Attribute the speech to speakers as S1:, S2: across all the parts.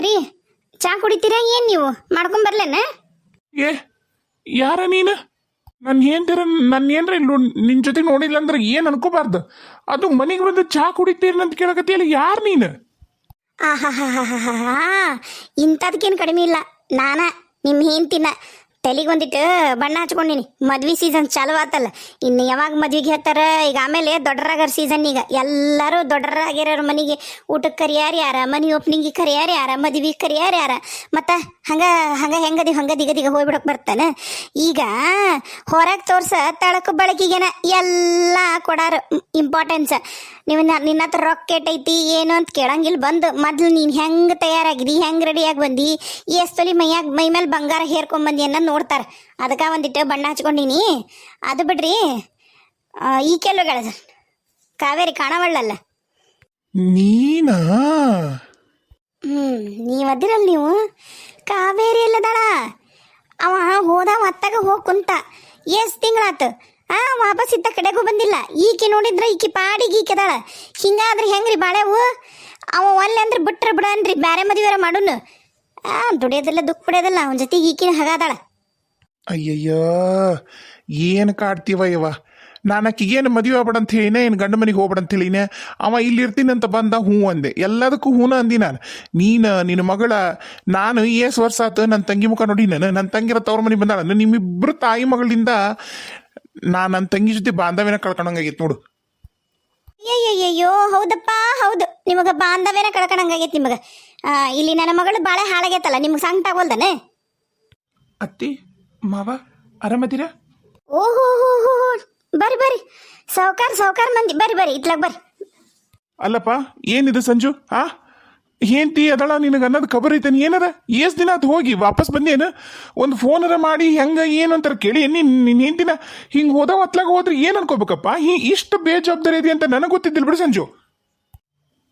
S1: ರೀ ಚಾ ಕುಡಿತೀರಾ ಏನ್ ನೀವು? ಮಾಡ್ಕೊಂಡ್ ಬರ್ಲೇನ?
S2: ಏ ಯಾರ ನೀನು? ನನ್ನ ಏನ್ತೀರ ನನ್ನ ಏನ್ರ ಇಲ್ಲಿ ನಿನ್ನ ಜೊತೆ ನೋಡಿಲ್ಲ ಅಂದ್ರೆ ಏನು ಅನ್ಕೋಬಾರ್ದು? ಅದು ಮನೆಗೆ ಬಂದು ಚಹಾ ಕುಡಿತೀರಿ ಅಂತ ಕೇಳಕತ್ತಿಯಲ್ಲ ಯಾರು ನೀನು?
S1: ಆಹಾಹಾಹಾಹಾ ಇಂಥದ್ಕೇನು ಕಡಿಮೆ ಇಲ್ಲ. ನಾನ ನಿಮ್ಮ ಹೆಂಡ್ತಿನ. ತಲೆಗೆ ಒಂದಿಟ್ಟು ಬಣ್ಣ ಹಚ್ಕೊಂಡಿನಿ. ಮದ್ವಿ ಸೀಸನ್ ಚಾಲು ಆತಲ್ಲ. ಇನ್ನು ಯಾವಾಗ ಮದ್ವಿಗೆ ಹೇಳ್ತಾರ? ಈಗ ಆಮೇಲೆ ದೊಡ್ಡರಾಗರ ಸೀಸನ್ ಈಗ. ಎಲ್ಲರೂ ದೊಡ್ಡರಾಗಿರೋರು ಮನೆಗೆ. ಊಟಕ್ಕೆ ಕರಿಯಾರ ಯಾರ? ಮನೆ ಓಪನಿಂಗಿಗೆ ಕರಿಯಾರ ಯಾರ? ಮದ್ವಿಗೆ ಕರಿಯಾರ ಯಾರ? ಮತ್ತು ಹಂಗೆ ಹಂಗೆ ಹೆಂಗದಿ ಹಂಗೆ ದಿಗ ಹೋಗ್ಬಿಡಕ್ಕೆ ಬರ್ತಾನೆ. ಈಗ ಹೊರಗೆ ತೋರ್ಸ ತಳಕು ಬಳಕಿಗೆನ ಎಲ್ಲ ಕೊಡಾರ ಇಂಪಾರ್ಟೆನ್ಸ್ ನೀವು ನಿನ್ನ ಹತ್ರ ರೊಕ್ಕ ಐತಿ, ಏನು ಅಂತ ಕೇಳಂಗಿಲ್ಲ ಬಂದು ಮೊದ್ಲು ನೀನು ಹೆಂಗೆ ತಯಾರಾಗಿದಿ, ಹೆಂಗೆ ರೆಡಿಯಾಗಿ ಬಂದಿ, ಎಷ್ಟು ತೊಲಿ ಮೈಯಾಗ ಮೈ ಮೇಲೆ ಬಂಗಾರ ಹೇರ್ಕೊಂಬಂದಿ ಅನ್ನೋದು ನೋಡ್ತಾರೆ. ಅದಕ್ಕೆ ಒಂದಿಟ್ಟು ಬಣ್ಣ ಹಚ್ಕೊಂಡಿನಿ. ಅದು ಬಿಡ್ರಿ ಈ ಕೆಲವುಗಳ ಕಾವೇರಿ ಕಾಣವಳ್ಳಲ್ಲ.
S2: ನೀನಾ?
S1: ಹ್ಞೂ ನೀವು ಅದಿರಲ್ಲ ನೀವು? ಕಾವೇರಿ ಎಲ್ಲದಾಳ? ಅವ ಹೋದ ಮತ್ತಾಗ ಹೋಗಿ ಕುಂತ. ಎಷ್ಟು ತಿಂಗಳಾತು? ಆ ವಾಪಸ್ ಇದ್ದ ಕಡೆಗೂ ಬಂದಿಲ್ಲ. ಈಕೆ ನೋಡಿದ್ರೆ ಈಕೆ ಪಾಡಿಗೆ ಈಕೆದಾಳ ಹಿಂಗಾದ್ರೆ ಹೆಂಗ್ರಿ ಬಾಳೆವು ಅವ ಒಲ್ಲೆ ಅಂದ್ರೆ ಬಿಟ್ರೆ ಬಿಡನ್ರಿ ಬ್ಯಾರೆ ಮದುವೆ ಮಾಡುನು. ಆ ದುಡಿಯೋದಿಲ್ಲ ದುಃಖ ಪಡೆಯೋದಿಲ್ಲ ಅವನ ಜೊತೆಗೆ ಈಕಿನ ಹಗಾದಾಳ.
S2: ಅಯ್ಯಯ್ಯೋ ಏನು ಕಾಡ್ತೀವ ಇವ? ನಾನು ಆಕಿಗೇನು ಮದುವೆ ಆಗ್ಬೇಡ ಅಂತ ಹೇಳಿನೇ ಏನು ಗಂಡ ಮನೆಗೆ ಹೋಗ್ಬೇಡ ಅಂತ ಹೇಳಿನೇ ಅವ ಇಲ್ಲಿ ಇರ್ತೀನಿ ಅಂತ ಬಂದ ಹ್ಞೂ ಅಂದೆ. ಎಲ್ಲದಕ್ಕೂ ಹೂನ ಅಂದಿ ನಾನು. ನೀನು ನಿನ್ನ ಮಗಳ ನಾನು ಏಸ್ ವರ್ಷ ಆತು ನನ್ನ ತಂಗಿ ಮುಖ ನೋಡಿ ನಾನು ನನ್ನ ತಂಗಿರ ತವ್ರ ಮನೆಗೆ ಬಂದಾಳ ನಿಮ್ಮಿಬ್ಬರು ತಾಯಿ ಮಗಳಿಂದ ನಾನು ನನ್ನ ತಂಗಿ ಜೊತೆ ಬಾಂಧವ್ಯನ ಕಳ್ಕೊಂಡಂಗಾಗಿತ್ತು ನೋಡು.
S1: ಅಯ್ಯಯ್ಯಯ್ಯೋ ಹೌದಪ್ಪ ಹೌದು. ನಿಮಗೆ ಬಾಂಧವ್ಯನ ಕಳ್ಕೊಂಡಂಗಾಗೈತಿ ನಿಮಗೆ. ಇಲ್ಲಿ ನನ್ನ ಮಗಳು ಬಾಳೆ ಹಾಳಾಗೈತಲ್ಲ ನಿಮ್ಗೆ ಸಂಕಟ ಆಗೋಲ್ದನೆ
S2: ಅತ್ತಿ? ಮಾವ ಆರಾಮದಿರಾ?
S1: ಓಹೋ ಹೋ ಹೋ ಹೋ. ಬರ್ರಿ ಬರ್ರಿ. ಸಾವುಕಾರ ಸಾವುಕಾರ ಮಂದಿ. ಬರ್ರಿ ಬರ್ರಿ ಇತ್ಲಾಗ ಬರ್ರಿ.
S2: ಅಲ್ಲಪ್ಪ ಏನಿದೆ ಸಂಜು? ಹಾ ಹೇಂತಿ ಅದಳ ನಿನಗೆ ಅನ್ನೋದು ಖಬರ್ ಐತೆ ಏನದ? ಎಷ್ಟು ದಿನ ಅದು ಹೋಗಿ? ವಾಪಸ್ ಬಂದೇನು? ಒಂದು ಫೋನರ ಮಾಡಿ ಹೆಂಗೆ ಏನು ಅಂತಾರೆ ಕೇಳಿ. ನೀನು ನಿನ್ನ ಹೆಂತಿನ ಹಿಂಗೆ ಹೋದ ಹೊತ್ಲಾಗ ಹೋದ್ರೆ ಏನು ಅನ್ಕೋಬೇಕಪ್ಪ? ಹಿ ಇಷ್ಟು ಬೇಜವಾಬ್ದಾರಿ ಇದೆ ಅಂತ ನನಗೆ ಗೊತ್ತಿದ್ದಿಲ್ಲ ಬಿಡು ಸಂಜು.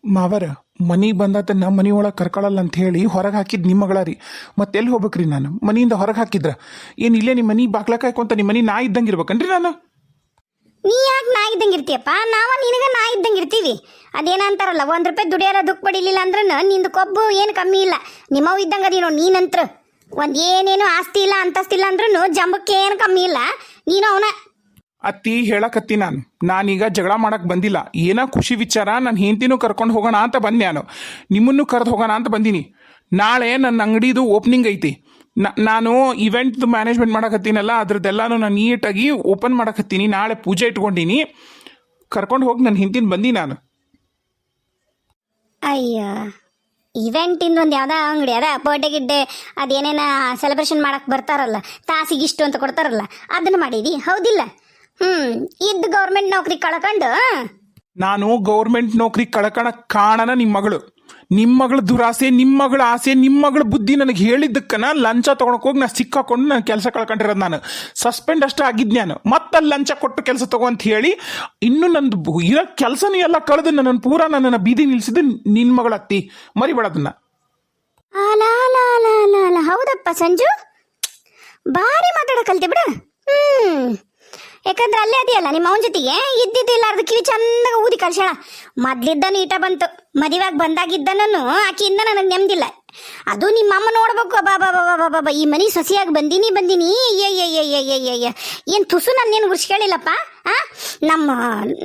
S2: ಮಾವರ ಮನೆಗೆ ಬಂದಾತ ಮನೆ ಒಳಗೆ ಕರ್ಕೊಳ್ಳಲ್ಲ ಅಂತ ಹೇಳಿ ಹೊರಗೆ ಹಾಕಿದ್ದು ನಿಮ್ಮ ಮಗಳ ರೀ ಮತ್ತೆ ಎಲ್ಲಿ ಹೋಗ್ಬೇಕ್ರಿ ನಾನು? ಮನೆಯಿಂದ ಹೊರಗೆ ಹಾಕಿದ್ರ? ಏನು ಇಲ್ಲೇ ನಿಮ್ಮ ಮನೆ ಬಾಗ್ಲ ಕಾಯ್ಕೊಂತ ನಿಮ್ಮ ಮನೆ ನಾ ಇದ್ದಂಗೆ ಇರ್ಬೇಕನ್ರಿ ನಾನು?
S1: ನೀ ಯಾಕೆ ನಾ ಇದ್ದಂಗೆ ಇರ್ತೀಯಪ್ಪ? ನಾವ ನಿನಗೆ ನಾ ಇದ್ದಂಗೆ ಇರ್ತೀವಿ. ಅದೇನಂತಾರಲ್ಲ ಒಂದು ಒಂದ್ ರೂಪಾಯಿ ದುಡಿಯಾರ ದುಃಖ ಪಡಿಲಿಲ್ಲ ಅಂದ್ರೆ ನಿಂದು ಕೊಬ್ಬು ಏನು ಕಮ್ಮಿ ಇಲ್ಲ. ನಿಮ್ಮವ್ ಇದ್ದಂಗ ಅದೀನೋ ನೀನಂತ್ರ. ಒಂದು ಏನೇನು ಆಸ್ತಿ ಇಲ್ಲ, ಅಂತಸ್ತಿಲ್ಲ ಅಂದ್ರೂ ಜಂಬಕ್ಕೆ ಏನು ಕಮ್ಮಿ ಇಲ್ಲ. ನೀನು ಅವನ
S2: ಅತ್ತಿ ಹೇಳಕತ್ತಿ ನಾನು, ನಾನೀಗ ಜಗಳ ಮಾಡಕ್ ಬಂದಿಲ್ಲ. ಏನೋ ಖುಷಿ ವಿಚಾರ ನನ್ನ ಹೆಂಡತಿನೂ ಕರ್ಕೊಂಡು ಹೋಗೋಣ ಅಂತ ಬಂದೆ ನಾನು. ನಿಮ್ಮನ್ನು ಕರೆದು ಹೋಗೋಣ ಅಂತ ಬಂದೀನಿ. ನಾಳೆ ನನ್ನ ಅಂಗಡಿದು ಓಪನಿಂಗ್ ಐತಿ. ನಾನು ಇವೆಂಟ್ ಮ್ಯಾನೇಜ್ಮೆಂಟ್ ಮಾಡಕತ್ತೀನಲ್ಲ, ಅದ್ರದ್ದೆಲ್ಲಾನು ನಾನು ನೀಟಾಗಿ ಓಪನ್ ಮಾಡಕತ್ತೀನಿ. ನಾಳೆ ಪೂಜೆ ಇಟ್ಕೊಂಡಿನಿ. ಕರ್ಕೊಂಡು ಹೋಗಿ ನನ್ನ ಹಿಂದಿನ ಬಂದಿ ನಾನು.
S1: ಅಯ್ಯ ಇವೆಂಟಿಂದ ಒಂದು ಯಾವುದೋ ಅಂಗಡಿ, ಅದ ಬರ್ಡೇ ಗಿಡ್ಡೆ ಅದೇನೇನ ಸೆಲೆಬ್ರೇಷನ್ ಮಾಡಕ್ ಬರ್ತಾರಲ್ಲ ತಾಸಿಗಿಷ್ಟು ಅಂತ ಕೊಡ್ತಾರಲ್ಲ, ಅದನ್ನ ಮಾಡಿದಿ? ಹೌದಿಲ್ಲ. ಹ್ಮ್ ಇದ್ದ ಗೌರ್ಮೆಂಟ್ ನೌಕರಿ ಕಳ್ಕೊಂಡು?
S2: ನಾನು ಗೌರ್ಮೆಂಟ್ ನೌಕರಿ ಕಳ್ಕಣ ಕಾಣನ ನಿಮ್ಮ ಮಗಳು. ನಿಮ್ಮ ಮಗಳ ದುರಾಸೆ ನಿಮ್ಮ ಮಗಳ ಆಸೆ ನಿಮ್ಮ ಮಗಳ ಬುದ್ಧಿ ನನಗೆ ಹೇಳಿದ್ದಕ್ಕನ ಲಂಚ ತಗೊಂಡ್ ಹೋಗಿ ನಾ ಸಿಕ್ಕಾಕೊಂಡು ನಾನು ಕೆಲಸ ಕಳ್ಕೊಂಡಿರೋದು ನಾನು. ಸಸ್ಪೆಂಡ್ ಅಷ್ಟೇ ಆಗಿದ್ ನಾನು. ಮತ್ತೆ ಲಂಚ ಕೊಟ್ಟು ಕೆಲಸ ತಗೋ ಅಂತ ಹೇಳಿ ಇನ್ನು ನಂದು ಇರೋ ಕೆಲಸನೂ ಎಲ್ಲ ಕಳೆದು ನನ್ನನ್ನು ಪೂರ ನನ್ನನ್ನು ಬೀದಿ ನಿಲ್ಸಿದ್ದು ನಿನ್ನ ಮಗಳ ಅತ್ತಿ. ಮರಿಬೇಡದನ್ನ
S1: ಹೌದಪ್ಪ ಸಂಜು? ಭಾರಿ ಮಾತಾಡ ಕಲ್ತಿ ಬಿಡು. ಹ್ಮ್. ಯಾಕಂದ್ರೆ ಅಲ್ಲೇ ಅದೆಯಲ್ಲ, ನಿಮ್ಮ ಅವನ ಜೊತೆಗೆ? ಇದ್ದಿದ್ದು ಅರ್ಧ ಕಿವಿ ಚಂದಾಗ ಊದಿ ಕಳ್ಸ್ಯಾಳ. ಮೊದ್ಲಿದ್ದನು ಈಟ ಬಂತು. ಮದುವೆಗೆ ಬಂದಾಗಿದ್ದನೂ ಆಕಿಯಿಂದ ನನಗೆ ನೆಮ್ಮದಿಲ್ಲ ಅದು ನಿಮ್ಮ ಅಮ್ಮ ನೋಡ್ಬೇಕು ಬಾ ಬಾ ಬಾ ಬಾ ಈ ಮನೆ ಸಸಿಯಾಗಿ ಬಂದೀನಿ ಬಂದೀನಿ. ಏ ಏನು ತುಸು ನನ್ನೇನು ಉರ್ಸ್ಕೊಳ್ಳಿಲ್ಲಪ್ಪ ಆ? ನಮ್ಮ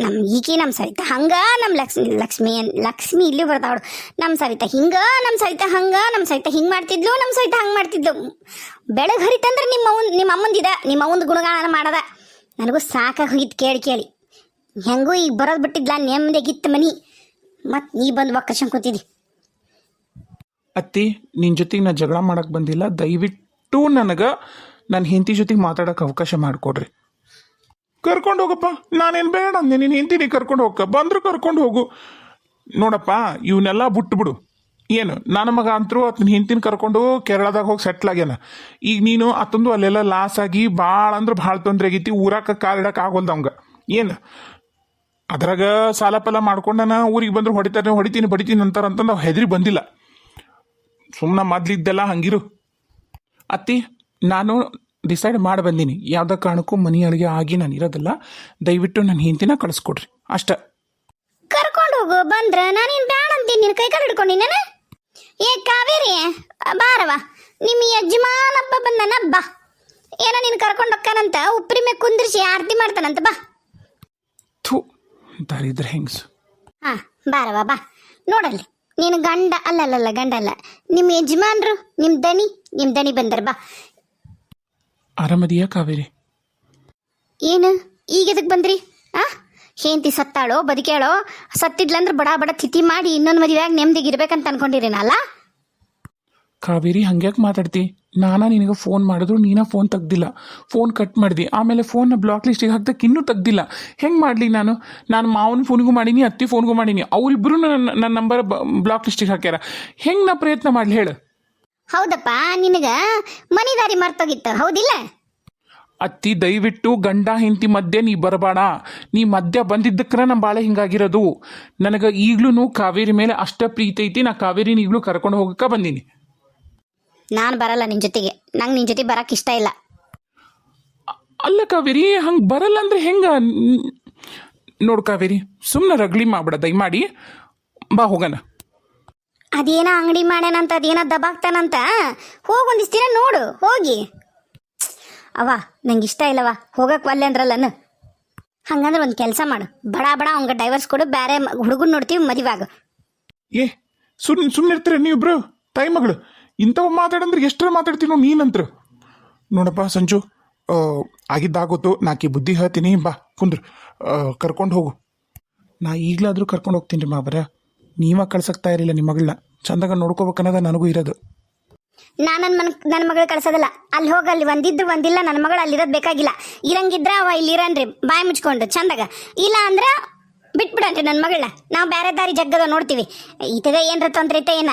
S1: ನಮ್ಮ ಈಕೆ ನಮ್ಮ ಸವಿತಾ, ಹಂಗ ನಮ್ಮ ಲಕ್ಷ್ಮಿ ಲಕ್ಷ್ಮಿ ಲಕ್ಷ್ಮಿ ಇಲ್ಲಿ ಬರ್ತಾವಳು ನಮ್ಮ ಸವಿತಾ ಹಿಂಗ ನಮ್ಮ ಸವಿತಾ ಹಂಗ ನಮ್ಮ ಸವಿತಾ ಹಿಂಗ್ ಮಾಡ್ತಿದ್ಲು ನಮ್ಮ ಸವಿತಾ ಹಂಗ್ ಮಾಡ್ತಿದ್ಲು. ಬೆಳಗ್ಗೆ ಹರಿತಂದ್ರೆ ನಿಮ್ಮ ನಿಮ್ಮ ಅಮ್ಮಂದಿದ, ನಿಮ್ಮ ಅಮ್ಮಂದು ಗುಣಗಾನ ಮಾಡದ. ನನಗೂ ಸಾಕಾಗಿ ಹೋಗಿತ್ತು ಕೇಳಿ ಕೇಳಿ. ಹೆಂಗೂ ಈಗ ಬರೋದು ಬಿಟ್ಟಿದ್ಲ ನೆಮ್ಮದಿಯಾಗಿತ್ತು ಮನಿ. ಮತ್ತು ನೀ ಬಂದು ಒಕ್ಕರ್ಸ್ಕೊಂಡ್ ಕೂತಿದ್ದಿ.
S2: ಅತ್ತಿ ನಿನ್ನ ಜೊತೆಗೆ ನಾ ಜಗಳ ಮಾಡಕ್ ಬಂದಿಲ್ಲ. ದಯವಿಟ್ಟು ನನಗೆ ನನ್ನ ಹೆಂಡತಿ ಜೊತೆಗೆ ಮಾತಾಡೋಕೆ ಅವಕಾಶ ಮಾಡಿಕೊಡ್ರಿ. ಕರ್ಕೊಂಡು ಹೋಗಪ್ಪ. ನಾನೇನು ಬೇಡ ಅಂದೆ. ನೀನು ಹೆಂಡತಿನಿ ಕರ್ಕೊಂಡು ಹೋಗಕ್ಕ ಬಂದ್ರು ಕರ್ಕೊಂಡು ಹೋಗು. ನೋಡಪ್ಪ ಇವನ್ನೆಲ್ಲ ಬಿಟ್ಬಿಡು. ಏನು? ನನ್ನ ಮಗ ಅಂತರೂ ಆತನ ಹಿಂತಿನ ಕರ್ಕೊಂಡು ಕೇರಳದಾಗ ಹೋಗಿ ಸೆಟ್ಲ್ ಆಗ್ಯಾನ. ಈಗ ನೀನು ಆತಂದು ಅಲ್ಲೆಲ್ಲ ಲಾಸ್ ಆಗಿ ಭಾಳ ಅಂದ್ರೆ ಭಾಳ ತೊಂದರೆ ಆಗೈತಿ, ಊರಾಕ ಕಾಲಿಡಕ್ಕೆ ಆಗೋಲ್ದ ಅವಂಗ. ಏನು? ಅದ್ರಾಗ ಸಾಲ ಫಲ ಮಾಡ್ಕೊಂಡನ ಊರಿಗೆ ಬಂದ್ರೆ ಹೊಡಿತಾರೆ ಹೊಡಿತೀನಿ, ಬಡಿತೀನಿ ಅಂತಾರ ಅಂತಂದು ಹೆದರಿ ಬಂದಿಲ್ಲ. ಸುಮ್ಮನೆ ಮೊದ್ಲಿದ್ದೆಲ್ಲ ಹಂಗಿರು. ಅತ್ತಿ, ನಾನು ಡಿಸೈಡ್ ಮಾಡಿ ಬಂದೀನಿ. ಯಾವುದೇ ಕಾರಣಕ್ಕೂ ಮನೆ ಅಡುಗೆ ಆಗಿ ನಾನು ಇರೋದಿಲ್ಲ. ದಯವಿಟ್ಟು ನನ್ನ ಹಿಂತಿನ ಕಳಿಸ್ಕೊಡ್ರಿ. ಅಷ್ಟ.
S1: ಕರ್ಕೊಂಡು ಹೋಗು, ಬಂದ್ರೆ ನಾನೇನು ಬ್ಯಾಡ ಅಂತೀನಿ? ನಿನ್ನ ಕೈ ಹಿಡ್ಕೊಂಡು ನಾನು ಏ ಕಾವೇರಿ ಬಾರವ ನಿಮ್ಮ ಯಜಮಾನಪ್ಪ ಬಂದನ ಬಾ ಏನೋ ನೀನು ಕರ್ಕೊಂಡು ಹೋಗ್ತಾನಂತ ಉಪ್ರಿ ಮೇಲೆ ಕುಂದ್ರಿಸಿ ಆರತಿ ಮಾಡ್ತಾನಂತ ಬಾ.
S2: ಥೂ ದರಿದ್ರ ಹೆಂಗ್ಸು.
S1: ಹಾ ಬಾರವ ಬಾ. ನೋಡಲ್ಲಿ ನೀನು ಗಂಡ ಅಲ್ಲಲ್ಲಲ್ಲ ಗಂಡ ಅಲ್ಲ. ನಿಮ್ಮ ಯಜಮಾನ್ರು ನಿಮ್ಮ ದನಿ ನಿಮ್ಮ ದನಿ ಬಂದರ ಬಾ.
S2: ಆರಾಮದಿಯಾ ಕಾವೇರಿ?
S1: ಏನು? ಈಗ ಎದಕ್ಕೆ ಬಂದ್ರಿ? ಆ? ಹೇಂತಿ ಸತ್ತಾಳೋ ಬದುಕೇಳೋ ಸತ್ತಿದ್ಲಂದ್ರೆ ಬಡ ಬಡ ತಿಥಿ ಮಾಡಿ ಇನ್ನೊಂದು ಮದುವೆಯಾಗಿ ನೆಮ್ಮದಿಗೆ ಇರ್ಬೇಕಂತ ಅನ್ಕೊಂಡಿರೇನಲ್ಲ
S2: ಕಾವೇರಿ ಹಂಗ್ಯಾಕೆ ಮಾತಾಡ್ತಿ? ನಾನಾ ನಿನಗೆ ಫೋನ್ ಮಾಡಿದ್ರು ನೀನ ಫೋನ್ ತೆಗ್ದಿಲ್ಲ. ಫೋನ್ ಕಟ್ ಮಾಡಿದಿ. ಆಮೇಲೆ ಫೋನ್ನ ಬ್ಲಾಕ್ ಲಿಸ್ಟಿಗೆ ಹಾಕ್ದಕ್ಕೆ ಇನ್ನೂ ತೆಗ್ದಿಲ್ಲ. ಹೆಂಗೆ ಮಾಡಲಿ ನಾನು? ನಾನು ಮಾವನ ಫೋನ್ಗೂ ಮಾಡೀನಿ ಅತ್ತಿ ಫೋನ್ಗೂ ಮಾಡೀನಿ. ಅವರಿಬ್ಬರು ನನ್ನ ನನ್ನ ನಂಬರ್ ಬ್ಲಾಕ್ ಲಿಸ್ಟಿಗೆ ಹಾಕ್ಯಾರ. ಹೆಂಗೆ ನಾ ಪ್ರಯತ್ನ ಮಾಡಲಿ ಹೇಳು?
S1: ಹೌದಪ್ಪ ನಿನಗ ಮನಿದಾರಿ ಮರ್ತೋಗಿತ್ತು ಹೌದಿಲ್ಲ?
S2: ಅತ್ತಿ ದಯವಿಟ್ಟು ಗಂಡ ಹೆಂಡತಿ ಮಧ್ಯೆ ನೀ ಬರಬೇಡ. ನೀ ಮಧ್ಯ ಬಂದಿದ್ದಕ್ಕ ನಮ್ಮ ಬಾಳೆ ಹಿಂಗಾಗಿರೋದು. ನನಗೆ ಈಗಲೂ ಕಾವೇರಿ ಮೇಲೆ ಅಷ್ಟ ಪ್ರೀತಿ ಐತಿ ನಾ ಕಾವೇರಿನ ಈಗಲೂ ಕರ್ಕೊಂಡು ಹೋಗಕ್ಕೆ ಬಂದೀನಿ.
S1: ನಾನು ಬರಲ್ಲ ನಿನ್ನ ಜೊತೆಗೆ. ನಂಗೆ ನಿನ್ನ ಜೊತೆ ಬರಕ್ಕೆ ಇಷ್ಟ ಇಲ್ಲ.
S2: ಅಲ್ಲ ಕಾವೇರಿ ಹಂಗೆ ಬರಲ್ಲ ಅಂದ್ರೆ ಹೆಂಗ? ನೋಡು ಕಾವೇರಿ ಸುಮ್ಮನೆ ರಗ್ಳಿ ಮಾಡ್ಬೇಡ ದಯಮಾಡಿ. ಬಾ ಹೋಗೋಣ.
S1: ಅದೇನ ಅಂಗಡಿ ಮಾಡ್ಯಾನಂತ ಅದೇನ ದಬಾಕ್ತಾನಂತ? ಹೋಗಿ ಒಂದಿಷ್ಟು ದಿನ ನೋಡು ಹೋಗಿ. ಅವ ನಂಗೆ ಇಷ್ಟ ಇಲ್ಲವ ಹೋಗಕ್ ಒಲ್ಲೆ ಅಂದ್ರಲ್ಲನು ಹಂಗಂದ್ರೆ ಒಂದು ಕೆಲಸ ಮಾಡು. ಬಡ ಬಡ ಅವಂಗ ಡೈವರ್ಸ್ ಕೊಡು ಬೇರೆ ಹುಡುಗನ್ ನೋಡ್ತೀವಿ ಮದಿವಾಗ
S2: ಏ ಸುಮ್ಮ ಸುಮ್ಮನೆ ಇರ್ತೀರ ನೀವಿಬ್ರು? ತಾಯಿ ಮಗಳು. ಇಂಥವು ಮಾತಾಡಂದ್ರೆ ಎಷ್ಟರ ಮಾತಾಡ್ತೀನೋ ನೀನಂತ್ರ ನೋಡಪ್ಪ, ಸಂಜು ಆಗಿದ್ದಾಗೋತು. ನಾಕಿ ಬುದ್ಧಿ ಹೇಳ್ತೀನಿ, ಬಾ, ಕುಂದ್ರು. ಕರ್ಕೊಂಡು ಹೋಗು. ನಾ ಈಗಲಾದರೂ ಕರ್ಕೊಂಡು ಹೋಗ್ತೀನಿ ರೀ ಮಾಬರ ನೀವ ಕಳ್ಸಕ್ತಾ ಇರಲಿಲ್ಲ ನಿಮ್ಮ ಮಗಳನ್ನ. ಚಂದಾಗ ನೋಡ್ಕೋಬೇಕನ್ನೋದ ನನಗೂ ಇರೋದು.
S1: ನಾನು ನನ್ನ ಮನ್ ನನ್ನ ಮಗಳು ಕಳ್ಸೋದಿಲ್ಲ. ಅಲ್ಲಿ ಹೋಗಿ ಅಲ್ಲಿ ಒಂದಿದ್ದು ಒಂದಿಲ್ಲ ನನ್ನ ಮಗಳು ಅಲ್ಲಿರೋದು ಬೇಕಾಗಿಲ್ಲ. ಇರಂಗಿದ್ರೆ ಅವ ಇಲ್ಲಿ ಇರನ್ರಿ ಬಾಯಿ ಮುಚ್ಕೊಂಡು ಚಂದಾಗ. ಇಲ್ಲ ಅಂದ್ರೆ ಬಿಟ್ಬಿಡನ್ರಿ ನನ್ನ ಮಗಳನ್ನ ನಾವು ಬೇರೆ ದಾರಿ ಜಗ್ಗದ ನೋಡ್ತೀವಿ. ಈತದ ಏನ್ರ ತೊಂದ್ರೆ ಐತೆ ಏನ?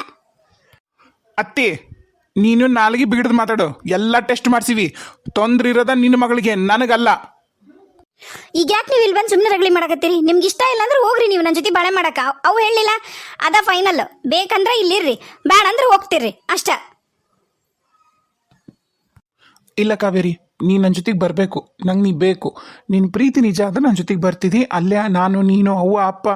S2: ಅತ್ತಿ ನೀನು ನಾಲ್ಗೆ ಬಿಗಿಡ್ದು ಮಾತಾಡು. ಎಲ್ಲ ಟೆಸ್ಟ್ ಮಾಡ್ಸಿವಿ. ತೊಂದ್ರೆ ಇರೋದ ನಿನ್ನ ಮಗಳಿಗೆ ನನಗಲ್ಲ.
S1: ಈಗ ಯಾಕೆ ನೀವು ಇಲ್ಲಿ ಬಂದು ಸುಮ್ಮನೆ ರಗಳಿ ಮಾಡಕತ್ತೀರಿ? ನಿಮ್ಗೆ ಇಷ್ಟ ಇಲ್ಲ ಅಂದ್ರೆ ಹೋಗ್ರಿ ನೀವು ನನ್ನ ಜೊತೆ ಬಾಳೆ ಮಾಡಕ. ಅವು ಹೇಳಿಲ್ಲ ಅದ ಫೈನಲ್ ಬೇಕಂದ್ರೆ ಇಲ್ಲಿರ್ರಿ. ಬೇಡ ಅಂದ್ರೆ ಹೋಗ್ತಿರ್ರಿ. ಅಷ್ಟ.
S2: ಇಲ್ಲ ಕಾವೇರಿ, ನೀ ನನ್ನ ಜೊತೆಗೆ ಬರಬೇಕು, ನಂಗೆ ನೀ ಬೇಕು. ನಿನ್ನ ಪ್ರೀತಿ ನಿಜ ಆದರೆ ನನ್ನ ಜೊತೆಗೆ ಬರ್ತಿದ್ದಿ ಅಲ್ಲೇ ನಾನು, ನೀನು, ಅವ್ವ, ಅಪ್ಪ,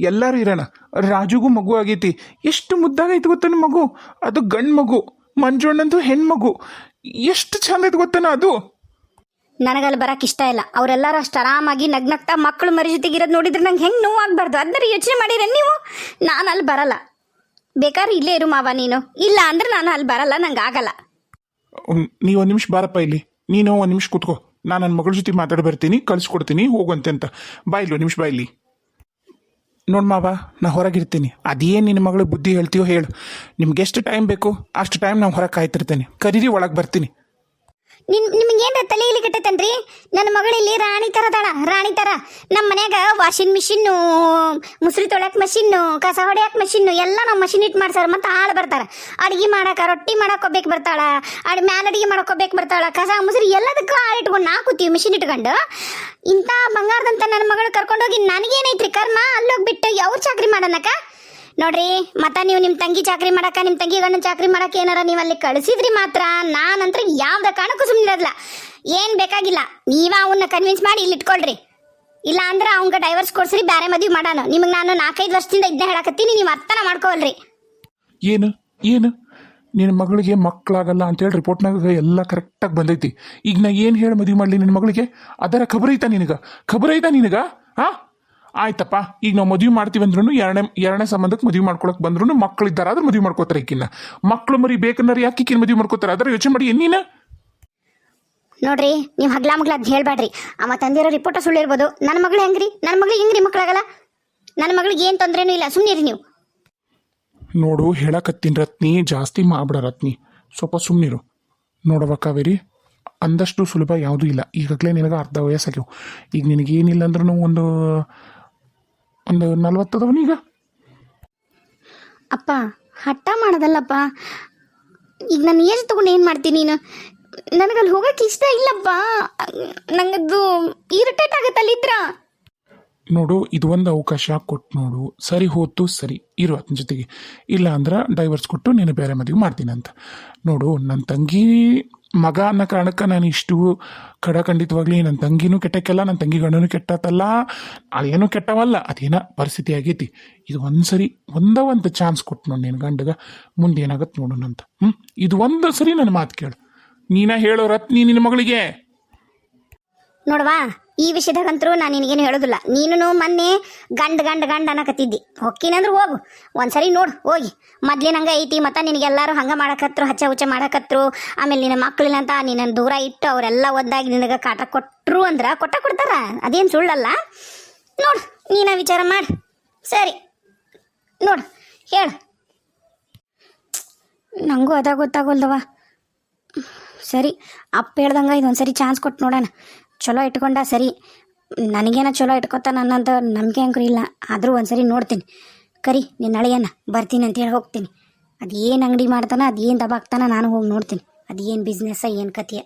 S2: ಎಲ್ಲರೂ ಇರೋಣ. ರಾಜುಗೂ ಮಗು ಆಗೈತಿ. ಎಷ್ಟು ಮುದ್ದಾಗೈತಿ ಗೊತ್ತಾನ ಮಗು? ಅದು ಗಂಡು ಮಗು, ಮಂಜುಣ್ಣಂದು ಹೆಣ್ಮಗು ಎಷ್ಟು ಚಂದ ಐತೆ ಗೊತ್ತಾನ ಅದು?
S1: ನನಗಲ್ಲಿ ಬರಕ್ಕೆ ಇಷ್ಟ ಇಲ್ಲ. ಅವರೆಲ್ಲರೂ ಅಷ್ಟು ಆರಾಮಾಗಿ ನಗ್ನಗ್ತಾ ಮಕ್ಕಳು ಮರಿ ಜೊತೆಗೆ ಇರೋದು ನೋಡಿದ್ರೆ ನಂಗೆ ಹೆಂಗೆ ನೋವಾಗಬಾರ್ದು. ಅದನ್ನ ಯೋಚನೆ ಮಾಡಿರ ನೀವು? ನಾನು ಅಲ್ಲಿ ಬರಲ್ಲ. ಬೇಕಾದ್ರೆ ಇಲ್ಲೇ ಇರು ಮಾವ ನೀನು. ಇಲ್ಲ ಅಂದ್ರೆ ನಾನು ಅಲ್ಲಿ ಬರಲ್ಲ, ನಂಗೆ ಆಗಲ್ಲ.
S2: ನೀ ಒಂದು ನಿಮಿಷ ಬಾರಪ್ಪ ಇಲ್ಲಿ. ನೀನು ಒಂದು ನಿಮಿಷ ಕೂತ್ಕೋ. ನಾನು ನನ್ನ ಮಗಳ ಜೊತೆ ಮಾತಾಡಿ ಬರ್ತೀನಿ ಕಳಿಸ್ಕೊಡ್ತೀನಿ, ಹೋಗುವಂತೆ ಅಂತ. ಬಾಯ್ ಇಲ್ಲಿ ಒಂದು ನಿಮಿಷ ಬಾಯಿಲಿ ನೋಡ್ ಮಾವ, ನಾ ಹೊರಗಿರ್ತೀನಿ. ಅದೇನು ನಿನ್ನ ಮಗಳ ಬುದ್ಧಿ ಹೇಳ್ತೀಯೋ ಹೇಳು. ನಿಮ್ಗೆ ಎಷ್ಟು ಟೈಮ್ ಬೇಕು, ಅಷ್ಟು ಟೈಮ್ ನಾನು ಹೊರಗೆ ಕಾಯ್ತಿರ್ತೇನೆ. ಕರೀರಿ, ಒಳಗೆ ಬರ್ತೀನಿ.
S1: ನಿನ್ ನಿಮ್ಗೇನ್ರ ತಲೆ ಇಲ್ಲಿ ಕೆಟ್ಟತನ್ರಿ? ನನ್ನ ಮಗಳಿಲ್ಲಿ ರಾಣಿ ತರ ಅದಾಳ, ರಾಣಿ ತರ. ನಮ್ಮ ಮನ್ಯಾಗ ವಾಷಿಂಗ್ ಮಿಷಿನ್ನು ಮುಸ್ರಿ ತೊಳ್ಯಾಕ ಮಷಿನ್ನು ಕಸ ಹೊಡ್ಯಾಕ ಮಷಿನ್ನು ಎಲ್ಲ ನಾವು ಮಷಿನ್ ಇಟ್ಟು ಮಾಡ್ಸಾರ ಮತ್ತೆ ಆಳು ಬರ್ತಾರ. ಅಡಿಗೆ ಮಾಡಾಕ, ರೊಟ್ಟಿ ಮಾಡಕ್ ಹೋಗ್ಬೇಕು ಬರ್ತಾಳ ಅಡ್ ಮ್ಯಾಲ ಅಡಿಗೆ ಮಾಡಕ್ ಹೋಗ್ಬೇಕು ಬರ್ತಾಳ, ಕಸ, ಮುಸ್ರಿ ಎಲ್ಲದಕ್ಕೂ ಆಳು ಇಟ್ಕೊಂಡು ನಾ ಕೂತೀವಿ ಮಿಷಿನ್ ಇಟ್ಕೊಂಡು. ಇಂಥ ಬಂಗಾರದಂತ ನನ್ನ ಮಗಳು ಕರ್ಕೊಂಡೋಗಿ ನನಗೇನೈತ್ರಿ ಕರ್ಮ? ಅಲ್ಲೋಗ್ಬಿಟ್ಟು ಯಾವ ಚಾಕ್ರಿ ಮಾಡನಕ ನೋಡ್ರಿ, ಮತ್ತ ನೀವು ನಿಮ್ಮ ತಂಗಿ ಚಾಕ್ರಿ ಮಾಡಕ ನಿಮ್ಮ ತಂಗಿ ಗಂಡನ ಚಾಕ್ರಿ ಮಾಡಕ ಏನಾರ ನೀವು ಅಲ್ಲಿ ಕಳಿಸಿದ್ರಿ ಮಾತ್ರ ನಾನಂತ್ರ ಯಾವ್ದ ಕಾರಣಕ್ಕೂ ಸುಮ್ಮನಿರಲ್ಲ ಏನ್ ಬೇಕಾಗಿಲ್ಲ, ನೀವ ಅವನ್ನ ಕನ್ವಿನ್ಸ್ ಮಾಡಿ ಇಲ್ಲಿ ಇಟ್ಕೊಳ್ರಿ. ಇಲ್ಲ ಅಂದ್ರೆ ಅವಂಗ ಡೈವರ್ಸ್ ಕೊಡ್ಸ್ರಿ ಬೇರೆ ಮದ್ವಿ ಮಾಡೋಣ ನಿಮಗೆ ನಾನು ನಾಲ್ಕೈದು ವರ್ಷದಿಂದ ಇದನ್ನ ಹೇಳಕತ್ತೀನಿ, ನೀವು ಅರ್ಥನ ಮಾಡ್ಕೋವಲ್ರಿ
S2: ಏನು? ಏನು? ನಿನ್ನ ಮಗಳಿಗೆ ಮಕ್ಕಳಾಗಲ್ಲ ಅಂತೇಳಿ ರಿಪೋರ್ಟ್ನಾಗ ಎಲ್ಲ ಕರೆಕ್ಟಾಗಿ ಬಂದೈತಿ. ಈಗ ನಾ ಏನು ಹೇಳಿ ಮದುವೆ ಮಾಡಲಿ ನಿನ್ನ ಮಗಳಿಗೆ? ಅದರ ಖಬರ್ ಐತಾ ನಿನಗ? ಖಬರ್ ಐತಾ ನಿನಗ? ಹಾ? ಆಯ್ತಪ್ಪ ಈಗ ನಾವು ಮದುವೆ ಮಾಡ್ತೀವಿ ಅಂದ್ರೂ ಎರಡನೇ ಎರಡನೇ ಸಂಬಂಧಕ್ಕೆ ಮದುವೆ ಮಾಡ್ಕೊಳಕ್ ಬಂದ್ರು ಮಕ್ಕಳಿದ್ದಾರ ಆದ್ರೆ ಮದುವೆ ಮಾಡ್ಕೋತಾರೆ ಈಕಿನ್ನ. ಮಕ್ಕಳು ಮರಿ ಬೇಕಂದ್ರೆ ಯಾಕೆ ಈಕಿನ ಮದುವೆ ಮಾಡ್ಕೋತಾರೆ? ಅದರ ಯೋಚನೆ ಮಾಡಿ ಏನ್ ನೀನು?
S1: ನೋಡ್ರಿ ನೀವು ಹಗ್ಲ ಮಗ್ಲ ಅದ್ ಹೇಳ್ಬೇಡ್ರಿ ಅಮ್ಮ ತಂದಿರೋ ರಿಪೋರ್ಟ್ ಸುಳ್ಳು ಇರ್ಬೋದು ನನ್ನ ಮಗಳು ಹೆಂಗ್ರಿ? ನನ್ನ ಮಗಳು ಹೆಂಗ್ರಿ ಮಕ್ಕಳಾಗಲ್ಲ ನನ್ನ ಮಗಳಿಗೆ ಏನು ತೊಂದ್ರೆನೂ ಇಲ್ಲ. ಸುಮ್ಮನಿರಿ ನೀವು.
S2: ನೋಡು ಹೇಳಕತ್ತೀನಿ ರತ್ನಿ ಜಾಸ್ತಿ ಮಾಡ್ಬಿಡ ರತ್ನಿ. ಸ್ವಲ್ಪ ಸುಮ್ಮನಿರು ನೋಡವ ಕಾವೇರಿ ಅಂದಷ್ಟು ಸುಲಭ ಯಾವುದೂ ಇಲ್ಲ. ಈಗಾಗಲೇ ನಿನಗೆ ಅರ್ಧ ವಯಸ್ಸಾಗ್ಯವು. ಈಗ ನಿನಗೇನಿಲ್ಲ ಅಂದ್ರೂ ಒಂದು ಒಂದು ನಲ್ವತ್ತು ನಲ್ವತ್ತದವನೀಗ
S1: ಅಪ್ಪ ಹಠ ಮಾಡೋದಲ್ಲಪ್ಪ. ಈಗ ನಾನು ಏಜ್ ತಗೊಂಡು ಏನು ಮಾಡ್ತೀನಿ ನೀನು? ನನಗಲ್ಲಿ ಹೋಗಕ್ಕೆ ಇಷ್ಟ ಇಲ್ಲಪ್ಪ. ನಂಗದು ಇರಿಟೇಟ್ ಆಗುತ್ತೆ ಅಲ್ಲಿದ್ರ.
S2: ನೋಡು ಇದು ಒಂದು ಅವಕಾಶ ಕೊಟ್ಟು ನೋಡು. ಸರಿ ಹೋತು ಸರಿ. ಇರು ಅತನ ಜೊತೆಗೆ. ಇಲ್ಲ ಅಂದ್ರೆ ಡೈವರ್ಸ್ ಕೊಟ್ಟು ನೀನು ಬೇರೆ ಮದುವೆ ಮಾಡ್ತೀನಿ ಅಂತ. ನೋಡು ನನ್ನ ತಂಗಿ ಮಗ ಅನ್ನೋ ಕಾರಣಕ್ಕೆ ನಾನು ಇಷ್ಟು ಖಡಖಂಡಿತವಾಗ್ಲಿ ನನ್ನ ತಂಗಿನೂ ಕೆಟ್ಟಕ್ಕೆಲ್ಲ ನನ್ನ ತಂಗಿ ಗಂಡನೂ ಕೆಟ್ಟತ್ತಲ್ಲ, ಅದೇನು ಕೆಟ್ಟವಲ್ಲ, ಅದೇನ ಪರಿಸ್ಥಿತಿ ಆಗೈತಿ. ಇದು ಒಂದ ಒಂದು ಚಾನ್ಸ್ ಕೊಟ್ಟು ನೋಡಿ ನಿನ್ನ ಗಂಡಗ, ಮುಂದೆ ಏನಾಗತ್ತೆ ನೋಡೋಣಂತ ಹ್ಞೂ ಇದು ಒಂದು ಸರಿ ನನ್ನ ಮಾತು ಕೇಳು. ನೀನ ಹೇಳೋ ರತ್ನಿ ನಿನ್ನ ಮಗಳಿಗೆ.
S1: ನೋಡ್ವಾ ಈ ವಿಷಯದಾಗಂತರೂ ನಾನು ನಿನಗೇನು ಹೇಳೋದಿಲ್ಲ. ನೀನು ಮೊನ್ನೆ ಗಂಡ ಗಂಡ ಗಂಡ ಅನ್ನಕತ್ತಿದ್ದಿ. ಹೊಕ್ಕಿನಂದ್ರೆ ಹೋಗು. ಒಂದ್ಸರಿ ನೋಡು, ಹೋಗಿ. ಮೊದ್ಲಿನ ಹಂಗೆ ಐತಿ ಮತ್ತು ನಿನಗೆಲ್ಲರೂ ಹಂಗೆ ಮಾಡಕತ್ರು, ಹಚ್ಚ ಹುಚ್ಚ ಮಾಡಕತ್ರು. ಆಮೇಲೆ ನಿನ್ನ ಮಕ್ಕಳಿನಂತ ನಿನ್ನ ದೂರ ಇಟ್ಟು ಅವರೆಲ್ಲ ಒದ್ದಾಗಿ ನಿನಗೆ ಕಾಟ ಕೊಟ್ಟರು ಅಂದ್ರೆ ಕೊಟ್ಟ ಕೊಡ್ತಾರ. ಅದೇನು ಸುಳ್ಳಲ್ಲ. ನೋಡು, ನೀನ ವಿಚಾರ ಮಾಡಿ. ಸರಿ. ನೋಡು, ಹೇಳು. ನನಗೂ ಅದ ಗೊತ್ತಾಗೋಲ್ದವ ಸರಿ, ಅಪ್ಪ ಹೇಳ್ದಂಗೆ ಇದೊಂದು ಸರಿ ಚಾನ್ಸ್ ಕೊಟ್ಟು ನೋಡೋಣ. ಚಲೋ ಇಟ್ಕೊಂಡ, ಸರಿ. ನನಗೇನ ಚಲೋ ಇಟ್ಕೊತಾನ ನನ್ನಂತ ನಂಬಿಕೆ ಅಂಕರು ಇಲ್ಲ. ಆದರೂ ಒಂದು ಸರಿ ನೋಡ್ತೀನಿ. ಕರಿ, ನಿನ್ನ ಅಳಿಯನ್ನ ಬರ್ತೀನಿ ಅಂತ ಹೇಳಿ ಹೋಗ್ತೀನಿ. ಅದು ಏನು ಅಂಗಡಿ ಮಾಡ್ತಾನ, ಅದು ಏನು ದಬಾಕ್ತಾನ ನಾನು ಹೋಗಿ ನೋಡ್ತೀನಿ. ಅದು ಏನು ಬಿಸ್ನೆಸ್ಸ ಏನು ಕತೆಯ